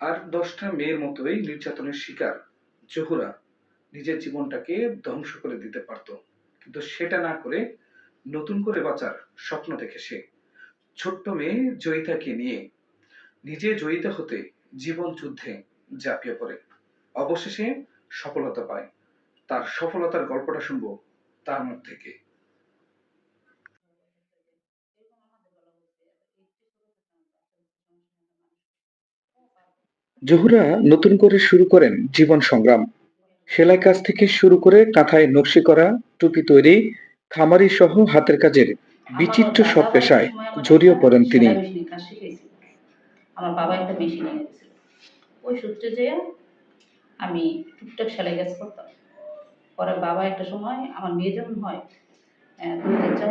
আর দশটা মেয়ের মতোই নির্যাতনের শিকার জহুরা নিজের জীবনটাকে ধ্বংস করে দিতে পারত। কিন্তু সেটা না করে নতুন করে বাঁচার স্বপ্ন দেখে সে। ছোট্ট মেয়ে জয়িতাকে নিয়ে নিজে জয়িতা হতে জীবন যুদ্ধে ঝাঁপিয়ে পড়ে। অবশেষে সফলতা পায়। তার সফলতার গল্পটা শুনব তার মুখ থেকে। জহুরা নতুন করে শুরু করেন জীবন সংগ্রাম। সেলাই কাজ থেকে শুরু করে কাঁথায় নকশি করা, টুপি তৈরি, খামারি সহ হাতের কাজের বিচিত্র সব পেশায় জড়িয়ে পড়েন তিনি। আমার বাবা একটা মেশিন এনে ওই সূত্রে যেয়ে আমি টুকটাক সেলাই কাজ করতাম। পরে বাবা একটা সময় আমার মেয়ে যখন হয় দু হাজার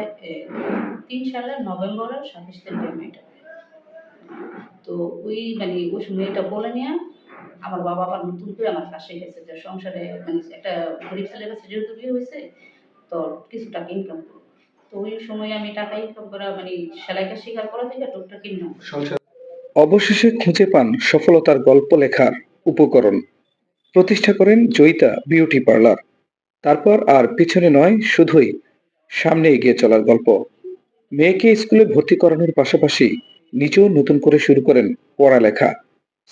তিন সালের নভেম্বরের সাতাশ তারিখে মেয়েটা। তো ওই মানে ওই মেয়েটা বলে নিয়ে, আমার বাবা আবার নতুন করে আমার কাজ শিখেছে যে সংসারে মানে একটা গরিব ছেলের কাছে যেহেতু বিয়ে হয়েছে, তো কিছু টাকা ইনকাম করব। তো ওই সময় আমি টাকা ইনকাম করা মানে সেলাই কাজ শেখার পরে থেকে টুকটাক ইনকাম অবশেষে খুঁজে পান সফলতার গল্প লেখার উপকরণ। প্রতিষ্ঠা করেন জয়িতা বিউটি পার্লার। তারপর আর পিছনে নয়, শুধুই সামনে এগিয়ে চলার গল্প। মেয়েকে স্কুলে ভর্তি করানোর পাশাপাশি নিজেও নতুন করে শুরু করেন পড়ালেখা।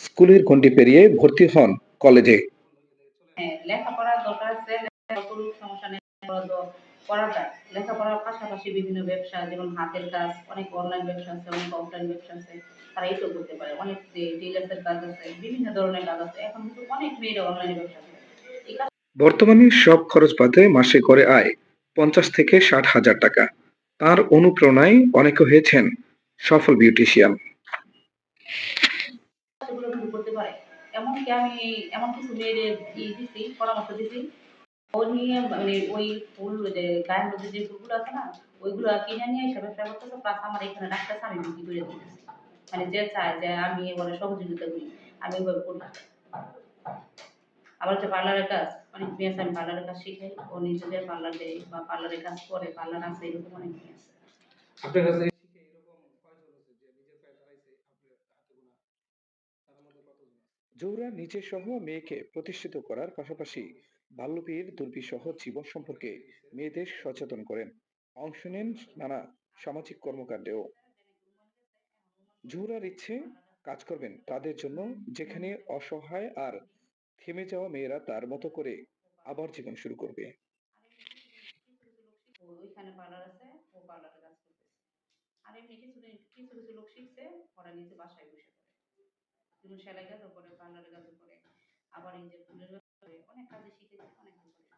স্কুলের গণ্ডি পেরিয়ে ভর্তি হন কলেজে। হ্যাঁ লেখাপড়ার দরকার আছে সমস্যা নেই করা যায়। লেখাপড়ার পাশাপাশি বিভিন্ন ব্যবসা যেমন হাতের কাজ অনেক অনলাইন ব্যবসা আছে অনেক অফলাইন ব্যবসা আছে। তারা এইসব করতে পারে। অনেক টেলার্সের কাজ আছে বিভিন্ন ধরনের কাজ আছে। এখন কিন্তু অনেক মেয়েরা অনলাইনে ব্যবসা করে। বর্তমানে সব খরচ বাদে মাসে করে আয় পঞ্চাশ থেকে ষাট হাজার টাকা। তার অনুপ্রেরণায় অনেকে হয়েছেন। সফল বিউটিশিয়ান এমনকি আমি এমন কিছু মেয়েদের দিছি পরামর্শ দিছি। ও নিয়ে মানে ওই ফুল যে গায়ের মধ্যে যে ফুলগুলো আছে না ওইগুলো কিনে নিয়ে এসে ব্যবসা করতেছে প্লাস আমার এখানে রাখতেছে আমি বিক্রি করে দিতেছি। মানে যে চায় যে আমি এবারে সহযোগিতা করি আমি ওইভাবে করি। আবার যে পার্লারের কাজ অনেক মেয়ে আছে আমি পার্লারের কাজ শিখাই। ও নিজেদের পার্লার দেয় বা পার্লারের কাজ করে পার্লার আছে এরকম অনেক মেয়ে আছে। আপনার কাছে জৌরা নিজে সহ মেয়েকে প্রতিষ্ঠিত করার পাশাপাশি বাল্যবিয়ের দুর্বিসহ জীবন সম্পর্কে মেয়েদের সচেতন করেন। অংশ নেন নানা সামাজিক কর্মকাণ্ডেও। জোহরার ইচ্ছে কাজ করবেন, তাদের জন্য যেখানে অসহায় আর থেমে যাওয়া মেয়েরা তার মতো করে আবার জীবন শুরু করবে। আর এমনি কিছু কিছু লোক শিখছে, ওরা নিজে বাসায় বসে যেমন সেলাই কাজও করে পার্লারের কাজও করে আবার এই যে ফুলের অনেক কাজে শিখেছে, অনেক কাজ করে